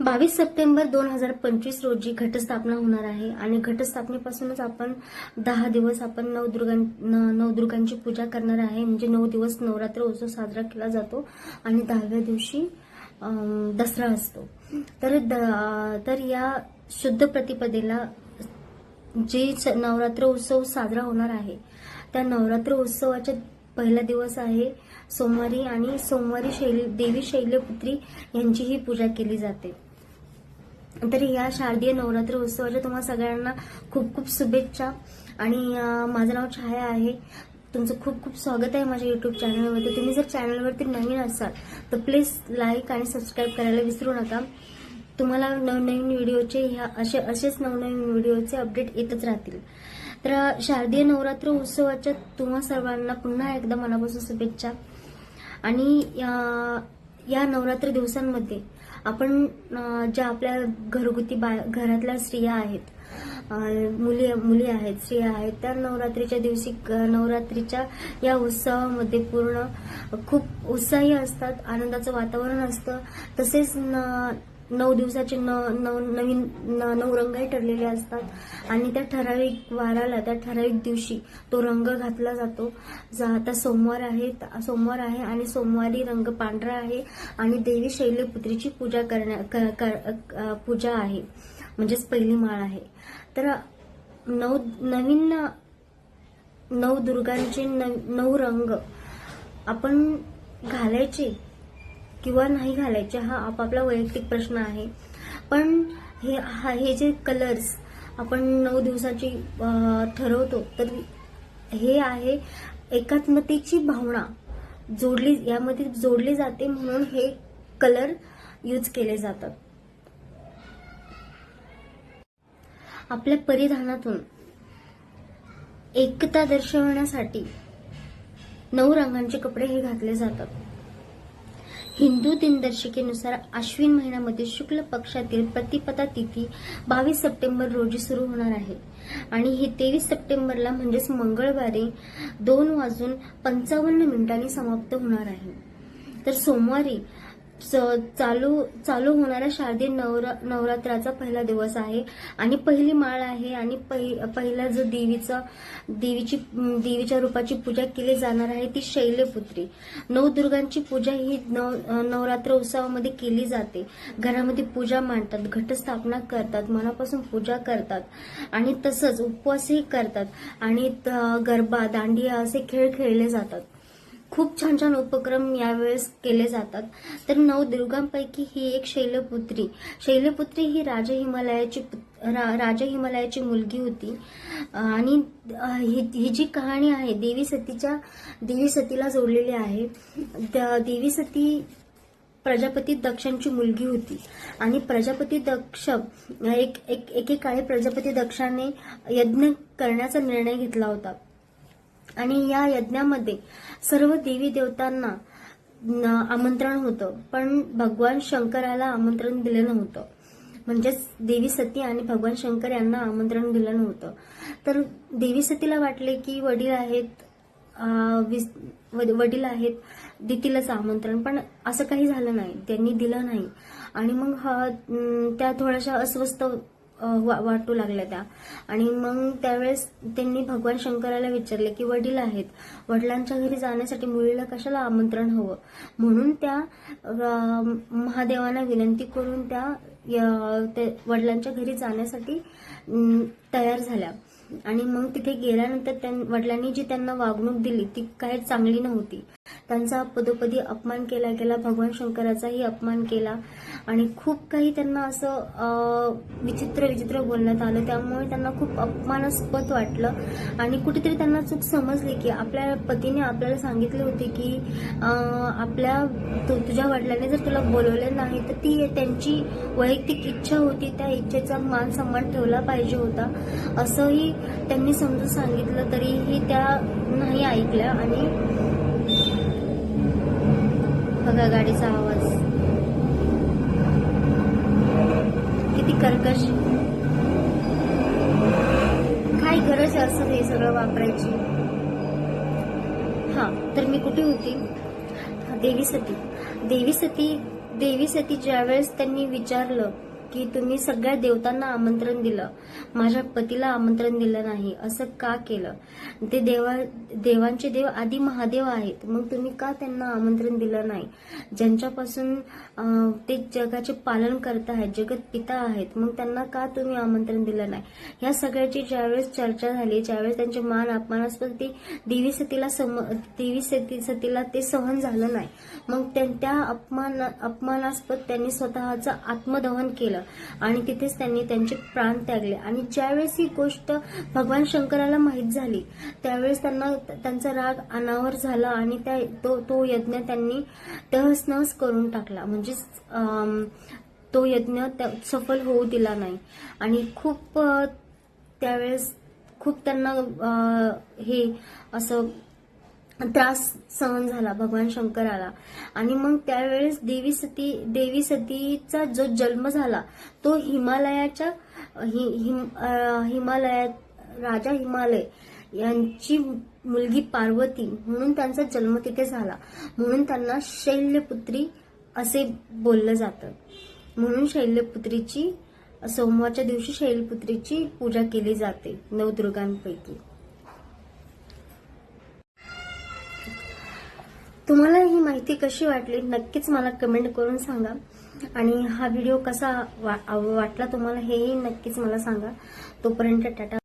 बावीस सप्टेंबर दोन हजार पंचवीस रोजी घटस्थापना होणार आहे आणि घटस्थापनेपासूनच आपण दहा दिवस आपण नवदुर्गां न- नवदुर्गांची पूजा करणार आहे. म्हणजे नऊ दिवस नवरात्र उत्सव साजरा केला जातो आणि दहाव्या दिवशी दसरा असतो. तर द- तर या शुद्ध प्रतिपदेला जे स- नवरात्र उत्सव साजरा होणार आहे त्या नवरात्र उत्सवाचा पहिला दिवस आहे सोमवारी आणि सोमवारी शैली देवी शैलपुत्री यांची ही पूजा केली जाते. तर या शारदीय नवरात्र उत्सवाच्या तुम्हाला सगळ्यांना खूप खूप शुभेच्छा. आणि माझं नाव छाया आहे. तुमचं खूप खूप स्वागत आहे माझ्या युट्यूब चॅनलवरती तुम्ही जर चॅनलवरती नवीन असाल तर प्लीज लाईक आणि सबस्क्राईब करायला विसरू नका. तुम्हाला नवनवीन व्हिडिओचे ह्या असे असेच नवनवीन व्हिडिओचे अपडेट येतच राहतील. तर शारदीय नवरात्र उत्सवाच्या तुम्हा सर्वांना पुन्हा एकदा मनापासून शुभेच्छा. आणि या या नवरात्र दिवसांमध्ये आपण ज्या आपल्या घरगुती बा घरातल्या स्त्रिया आहेत मुली मुली आहेत स्त्रिया आहेत त्या नवरात्रीच्या दिवशी क- नवरात्रीच्या या उत्सवामध्ये पूर्ण खूप उत्साही असतात आनंदाचं वातावरण असतं. तसेच न- नऊ दिवसाचे न नऊ नवीन न- नऊ रंगही ठरलेले असतात. आणि त्या ठराविक वाराला त्या ठराविक दिवशी तो रंग घातला जातो. जा आता सोमवार आहे सोमवार आहे आणि सोमवारी रंग पांढरा आहे आणि देवी शैलपुत्रीची पूजा करण्या क- कर पूजा आहे. म्हणजेच पहिली माळ आहे. तर नऊ नवीन नऊ दुर्गांचे नऊ रंग आपण घालायचे किंवा नाही घालायचे हा आपापला वैयक्तिक प्रश्न आहे. पण हे हा हे जे कलर्स आपण नऊ दिवसाची ठरवतो तर हे आहे एकात्मतेची भावना जोडली यामध्ये जोडली जाते म्हणून हे कलर यूज केले जातात. आपल्या परिधानातून एकता दर्शवण्यासाठी नऊ रंगांचे कपडे हे घातले जातात. हिंदू दिनदर्शिकेनुसार अश्विन महिन्यामध्ये शुक्ल पक्षातील प्रतिपदा तिथी बावीस सप्टेंबर रोजी सुरू होणार आहे. आणि ही तेवीस सप्टेंबरला म्हणजेच मंगळवारी दोन वाजून पंचावन्न मिनिटांनी समाप्त होणार आहे. तर सोमवारी चालू चालू होणाऱ्या शारदीय नवरा नवरात्राचा पहिला दिवस आहे. आणि पहिली माळ आहे आणि पहि- पहिला जो देवीचा देवीची देवीच्या रूपाची पूजा केली जाणार आहे ती शैलपुत्री. नवदुर्गांची पूजा ही नव नवरात्र उत्सवामध्ये केली जाते. घरामध्ये पूजा मांडतात घटस्थापना करतात मनापासून पूजा करतात. आणि तसंच उपवासही करतात. आणि गरबा दांडिया असे खेळ खेळले जातात. खूप छान छान उपक्रम यावेळेस केले जातात. तर नऊ दुर्गांपैकी ही एक शैलपुत्री. शैलपुत्री ही राजा हिमालयाची पुत- रा- राजा हिमालयाची मुलगी होती. आणि ही ही जी कहाणी आहे देवी सतीच्या देवी सतीला जोडलेली आहे द- देवी सती प्रजापती दक्षांची मुलगी होती. आणि प्रजापती दक्ष एक एक एकेकाळी प्रजापती दक्षाने यज्ञ करण्याचा निर्णय घेतला होता. आणि या यज्ञामध्ये सर्व देवी देवतांना आमंत्रण होतं. पण भगवान शंकराला आमंत्रण दिलं नव्हतं. म्हणजेच देवी सती आणि भगवान शंकर यांना आमंत्रण दिलं नव्हतं. तर देवी सतीला वाटले की वडील आहेत वडील आहेत देतीलच आमंत्रण. पण असं काही झालं नाही. त्यांनी दिलं नाही. आणि मग हा त्या थोड्याशा अस्वस्थ वाटू लागल्या त्या. आणि मग त्यावेळेस त्यांनी भगवान शंकराला विचारले की वडील आहेत. वडिलांच्या घरी जाण्यासाठी मुलीला कशाला आमंत्रण हवं? म्हणून त्या महादेवांना विनंती करून त्या य- ते वडिलांच्या घरी जाण्यासाठी तयार झाल्या. आणि मग तिथे गेल्यानंतर त्यां वडिलांनी जी त्यांना वागणूक दिली ती काही चांगली नव्हती. त्यांचा पदोपदी अपमान केला गेला भगवान शंकराचाही अपमान केला. आणि खूप काही त्यांना असं विचित्र विचित्र बोलण्यात आलं. त्यामुळे त्यांना खूप अपमानास्पद वाटलं. आणि कुठेतरी त्यांना चूक समजली की आपल्या पतीने आपल्याला सांगितले होते की आपल्या तु- तुझ्या वडिलांनी जर तुला बोलवले नाही तर ती त्यांची वैयक्तिक इच्छा होती. त्या इच्छेचा मान सन्मान ठेवला पाहिजे होता. असंही त्यांनी समजून सांगितलं तरीही त्या नाही ऐकल्या. आणि बघा गाडीचा आवाज. किती कर्कश. काय गरज असं हे सगळं वापरायची? हा तर मी कुठे होती? देवी सती. देवी सती देवी सती ज्यावेळेस त्यांनी विचारलं की तुम्ही सगळ्या देवतांना आमंत्रण दिलं. माझ्या पतीला आमंत्रण दिलं नाही. असं का केलं? ते देवा देवांचे देव आधी महादेव आहेत. मग तुम्ही का त्यांना आमंत्रण दिलं नाही? ज्यांच्यापासून ते जगाचे पालन करत आहेत जगत पिता आहेत मग त्यांना का तुम्ही आमंत्रण दिलं नाही? ह्या सगळ्याची ज्यावेळेस चर्चा झाली ज्यावेळेस त्यांचे मान अपमानास्पद ती देवी सतीला सम देवी सती सतीला ते सहन झालं नाही. मग त्या अपमान अपमानास्पद त्यांनी स्वतःचं आत्मदहन केलं. आणि तिथेच त्यांनी त्यांचे प्राण त्यागले. आणि ज्यावेळेस ही गोष्ट भगवान शंकराला माहीत झाली त्यावेळेस त्यांना त्यांचा राग अनावर झाला आणि त्या तो तो यज्ञ त्यांनी तहस नहस करून टाकला. म्हणजेच तो यज्ञ त्या- सफल होऊ दिला नाही. आणि खूप त्यावेळेस खूप त्यांना हे असं त्रास सहन झाला भगवान शंकराला. आणि मग त्यावेळेस देवी सती देवी सतीचा जो जन्म झाला तो हिमालयाच्या हि- हिम- हिमालयात राजा हिमालय यांची मुलगी पार्वती म्हणून त्यांचा जन्म तिथे झाला. म्हणून त्यांना शैल्यपुत्री असे बोललं जातं. म्हणून शैल्यपुत्रीची सोमवारच्या दिवशी शैलपुत्रीची पूजा केली जाते नवदुर्गांपैकी. तुम्हाला ही माहिती कशी वाटली नक्कीच मला कमेंट करून सांगा. आणि हा व्हिडिओ कसा वा- वाटला तुम्हाला हेही नक्कीच मला सांगा. तोपर्यंत टाटा.